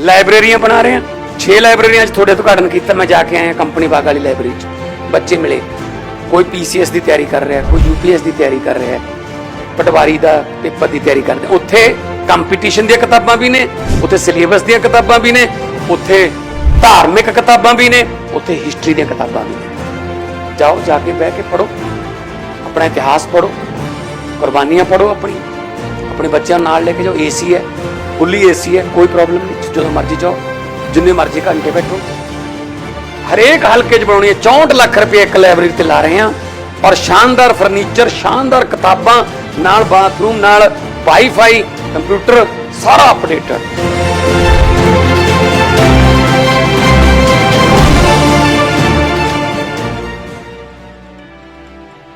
ਲਾਇਬ੍ਰੇਰੀਆਂ ਬਣਾ ਰਹੇ ਆ 6 ਲਾਇਬ੍ਰੇਰੀਆਂ 'ਚ ਤੁਹਾਡੇ ਉਦਘਾਟਨ ਕੀਤਾ। ਮੈਂ ਜਾ ਕੇ ਆਇਆ ਕੰਪਨੀ ਬਾਗ ਵਾਲੀ ਲਾਇਬ੍ਰੇਰੀ 'ਚ। ਬੱਚੇ ਮਿਲੇ। ਕੋਈ ਪੀਸੀਐਸ ਦੀ ਤਿਆਰੀ ਕਰ ਰਿਹਾ, ਕੋਈ ਯੂਪੀਐਸ ਦੀ ਤਿਆਰੀ ਕਰ ਰਿਹਾ। ਪਟਵਾਰੀ ਦਾ ਪੇਪਰ ਦੀ ਤਿਆਰੀ ਕਰਦੇ ਉੱਥੇ ਕੰਪੀਟੀਸ਼ਨ ਦੀਆਂ ਕਿਤਾਬਾਂ ਵੀ ਨੇ, ਉੱਥੇ ਸਿਲੇਬਸ ਦੀਆਂ ਕਿਤਾਬਾਂ ਵੀ ਨੇ, ਉੱਥੇ ਧਾਰਮਿਕ ਕਿਤਾਬਾਂ ਵੀ ਨੇ, ਉੱਥੇ ਹਿਸਟਰੀ ਦੀਆਂ ਕਿਤਾਬਾਂ ਵੀ ਨੇ। ਜਾਓ, ਜਾ ਕੇ ਬਹਿ ਕੇ ਪੜੋ ਆਪਣਾ ਇਤਿਹਾਸ ਪੜੋ ਕੁਰਬਾਨੀਆਂ ਪੜੋ ਆਪਣੀ। ਆਪਣੇ ਬੱਚਿਆਂ ਨੂੰ ਨਾਲ ਲੈ ਕੇ ਜਾਓ। ਏਸੀ ਹੈ। ਫੁੱਲੀ ਏਸੀ ਹੈ। ਕੋਈ ਪ੍ਰੋਬਲਮ ਨਹੀਂ। ਜਦੋਂ ਮਰਜ਼ੀ ਜਾਓ। ਜਿੰਨੇ ਮਰਜ਼ੀ ਘੰਟੇ ਬੈਠੋ। ਹਰੇਕ ਹਲਕੇ 'ਚ ਬਣਾਉਣੀ ਹੈ। 64 ਲੱਖ ਰੁਪਏ ਇੱਕ ਲਾਇਬ੍ਰੇਰੀ ਤੇ ਲਾ ਰਹੇ ਹਾਂ। ਔਰ ਸ਼ਾਨਦਾਰ ਫਰਨੀਚਰ ਸ਼ਾਨਦਾਰ ਕਿਤਾਬਾਂ, ਨਾਲ ਬਾਥਰੂਮ ਨਾਲ ਵਾਈਫਾਈ ਕੰਪਿਊਟਰ ਸਾਰਾ ਅਪਡੇਟਡ